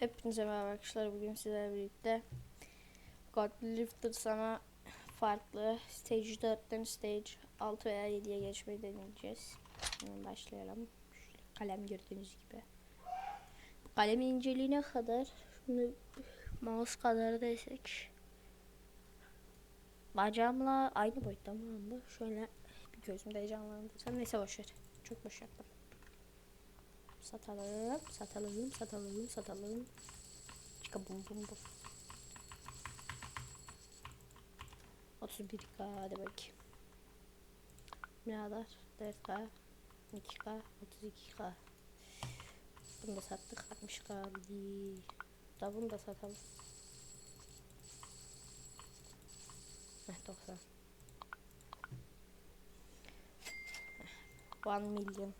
Hepinize merhaba arkadaşlar. Bugün sizlerle birlikte God Lifter sana farklı Stage 4'ten Stage 6 veya 7'ye geçmeyi deneyeceğiz. Hemen başlayalım. Şöyle kalem gördüğünüz gibi. Kalemin inceliği ne kadar? Şunu mouse kadar desek. Bacağımla aynı boyutta mı? Şöyle bir gözümde canlandırsam. Neyse boşver. Çok boş yaptım. Satalım, satalım, satalım, satalım. Çıka bum bum bum. 31k hadi bakayım. Ne kadar? 4k, 2k, 32k. Bunu da sattık 60k aldı. Da bunu da satalım. Heh 90. Heh, 1 milyon.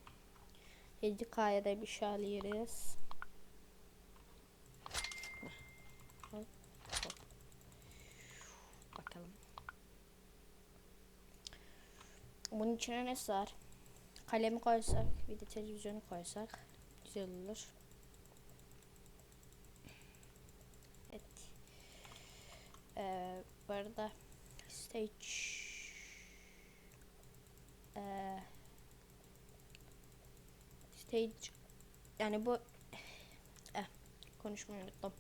7K'ya da bir şey hop. Bakalım. Bunun içine ne sığar? Kalemi koysak, bir de televizyonu koysak güzel olur. Evet. Ee, bu arada stage ee, stage yani bu eh, konuşmayı unuttum.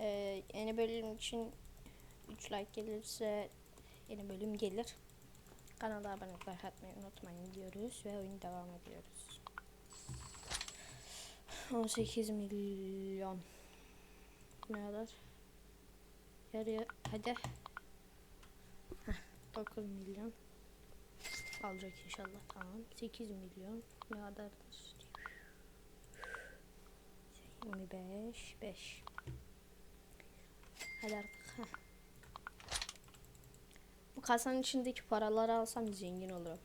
Ee, yeni bölüm için 3 like gelirse yeni bölüm gelir. Kanala abone olmayı atmayı unutmayın diyoruz ve oyun devam ediyoruz. 18 milyon ne kadar? Yarıya hadi. Heh, 9 milyon alacak inşallah tamam 8 milyon ne kadardır 25 5 hadi artık heh. bu kasanın içindeki paraları alsam zengin olurum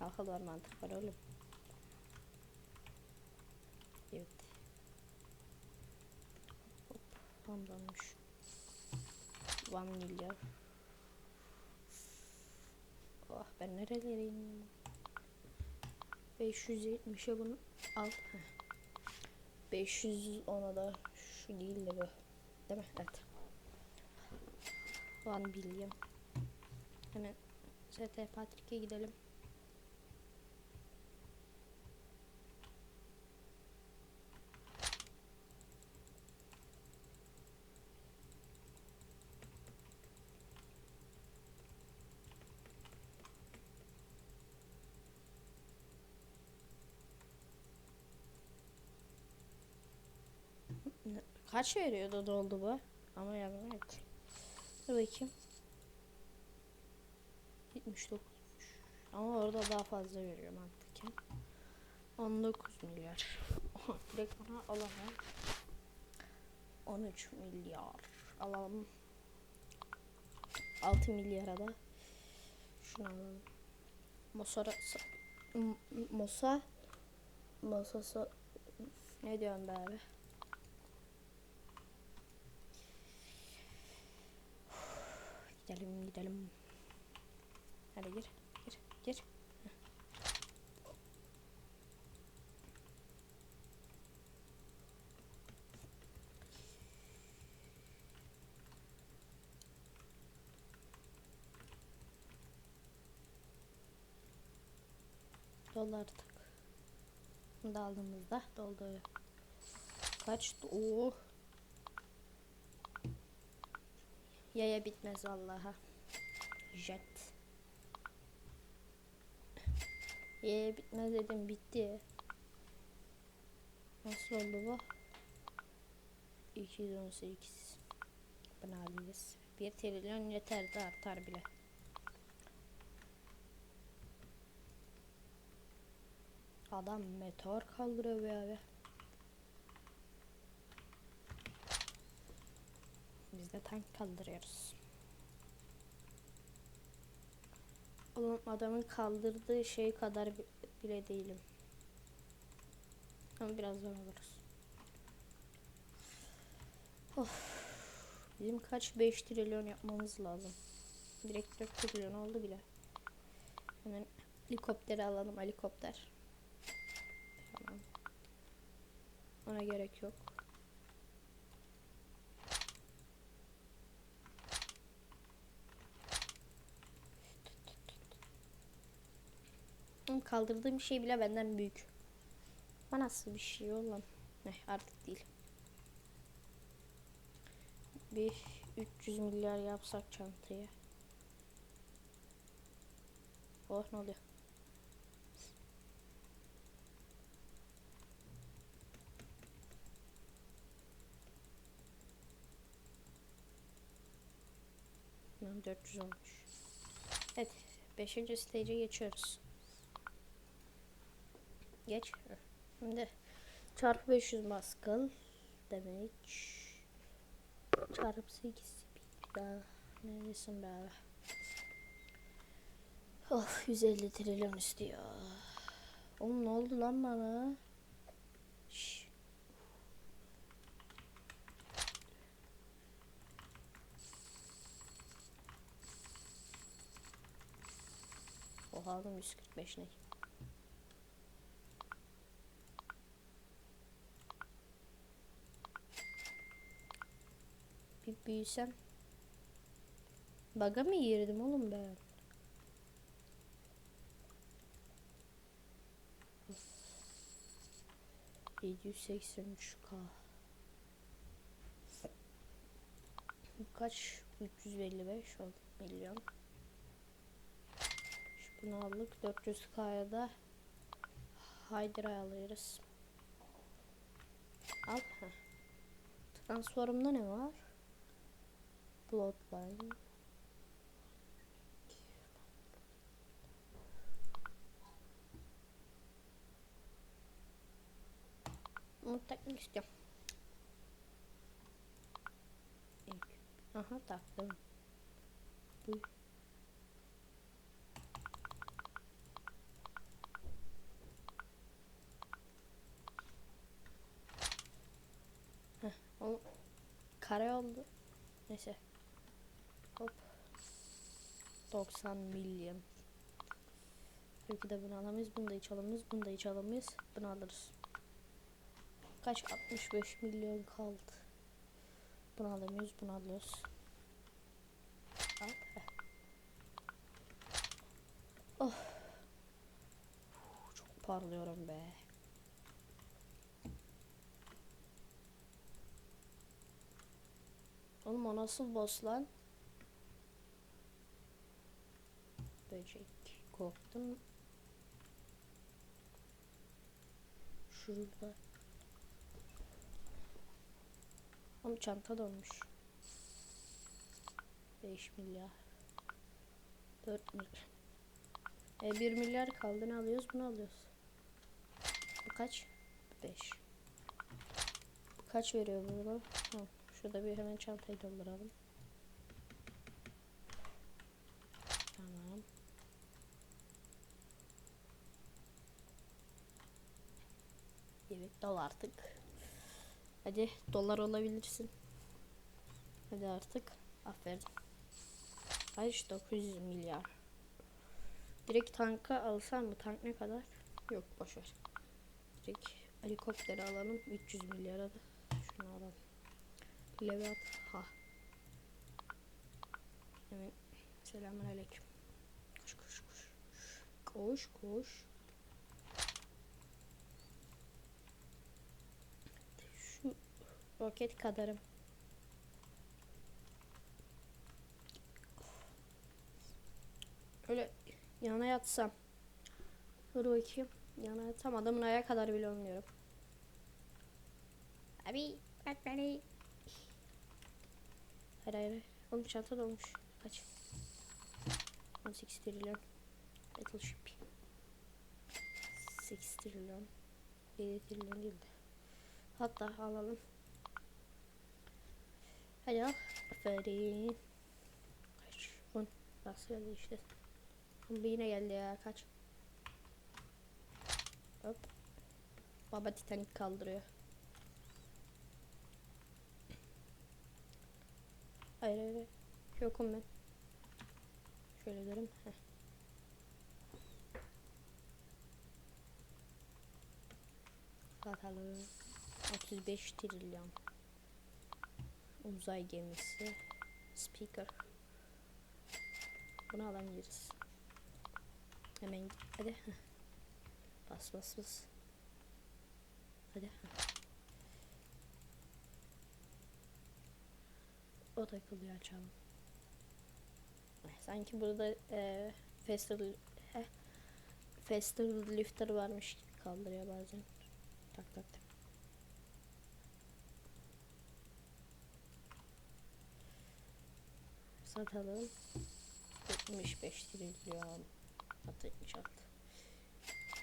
akıl var mantık var oğlum evet hop hamdanmış 1 milyon Oh ben nerelereyim? 570'e bunu al. Heh. 500 ona da şu değil de bu. Değil mi? Evet. One billion. Hemen ST Patrick'e gidelim. Ne- Kaç veriyordu doldu bu? Ama yardım et. Dur bakayım. 79. Ama orada daha fazla veriyor mantıken. 19 milyar. Direkt bana alamam. 13 milyar. Alalım. 6 milyara da şunu alalım. Mosara Mosa Mosasa ne diyorum be abi? Gidelim gidelim. Hadi gir gir gir. Doldu artık. Bunu da aldığımızda doldu. Kaç? Oo. Yaya bitmez vallaha. Jet. Yaya bitmez dedim bitti. Nasıl oldu bu? 218. Bunu alırız. 1 trilyon yeter de artar bile. Adam meteor kaldırıyor be abi. Biz de tank kaldırıyoruz. Oğlum adamın kaldırdığı şey kadar bi- bile değilim. Ama birazdan oluruz. Of. Bizim kaç 5 trilyon yapmamız lazım. Direkt 4 trilyon oldu bile. Hemen helikopteri alalım helikopter. Tamam. Ona gerek yok. Kaldırdığım şey bile benden büyük. Bu nasıl bir şey oğlum? Ne artık değil. Bir 300 milyar yapsak çantayı. Oh ne oluyor? Tamam 400 olmuş. Evet 5. stage'e geçiyoruz. Geç. Şimdi çarpı 500 maskal demek. Çarpı 8 bir daha. Neredesin be abi? Of 150 trilyon istiyor. Oğlum ne oldu lan bana? Şş. Oha oğlum 145 ne? Bir büyüsem. Baga mı girdim oğlum ben? Yedi yüz seksen üç K. Kaç? 355 oldu milyon. Şu bunu aldık. 400 K'ya da Hydra alırız. Al. Transform'da ne var? Bloodline. Bunu takmak istiyorum. Aha taktım. Bu. Heh, o kare oldu. Neyse. Hop. 90 milyon. Belki de bunu alamayız. Bunu da hiç alamayız. Bunu da hiç alamayız. Bunu alırız. Kaç? 65 milyon kaldı. Bunu alamıyoruz. Bunu alıyoruz. Al. Oh. Çok parlıyorum be. Oğlum o nasıl boss lan? Böcek. Korktum. Şurada. Oğlum çanta dolmuş. 5 milyar. 4 milyar. E 1 milyar kaldı ne alıyoruz bunu alıyoruz. Bu kaç? 5. Kaç veriyor bunu? Ha, şurada bir hemen çantayı dolduralım. Tamam. Evet dol artık. Hadi dolar olabilirsin. Hadi artık. Aferin. Kaç 900 milyar. Direkt tanka alsam mı? Tank ne kadar? Yok boşver. Direkt helikopteri alalım. 300 milyara da şunu alalım. Levat ha. Evet. Selamünaleyküm. Koş koş koş. Koş koş. Şu roket kadarım. Öyle yana yatsam. Dur bakayım. Yana yatsam adamın ayağa kadar bile olmuyorum. Abi bırak beni. Hayır. hayır. Oğlum çanta dolmuş. Kaç? 18 trilyon. Battleship. 8 trilyon. 7 trilyon değil de. Hatta alalım. Hadi al. Kaç? 10. Nasıl geldi işte. Bu yine geldi ya. Kaç? Hop. Baba Titanic kaldırıyor. Hayır. hayır. Yokum ben. Şöyle derim. Heh. Bakalım. 35 trilyon. Uzay gemisi. Speaker. Bunu alabiliriz. Hemen. Hadi. Bas bas bas. Hadi. O takılıyor açalım. Sanki burada e, faster heh, faster lifter varmış gibi kaldırıyor bazen. Tak tak tak. Satalım. 75 trilyon. Hatta 76.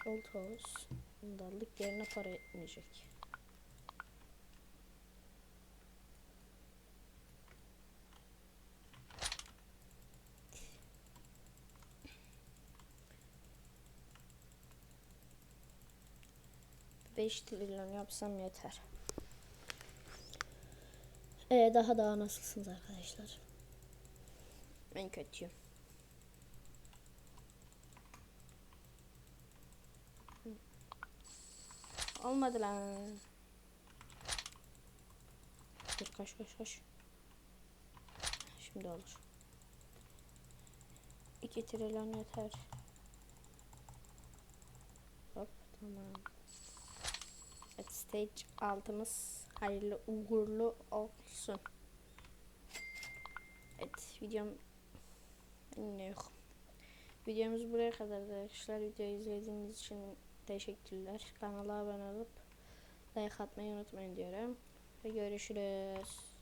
Oltos. Dallık yerine para etmeyecek. Beş trilyon yapsam yeter. Ee, daha daha nasılsınız arkadaşlar? Ben kötüyüm. Olmadı lan. Dur koş koş koş. Şimdi olur. 2 trilyon yeter. Hop tamam. Evet stage altımız hayırlı uğurlu olsun. Evet videom yine yok. Videomuz buraya kadar arkadaşlar. Videoyu izlediğiniz için teşekkürler. Kanala abone olup like atmayı unutmayın diyorum. Ve görüşürüz.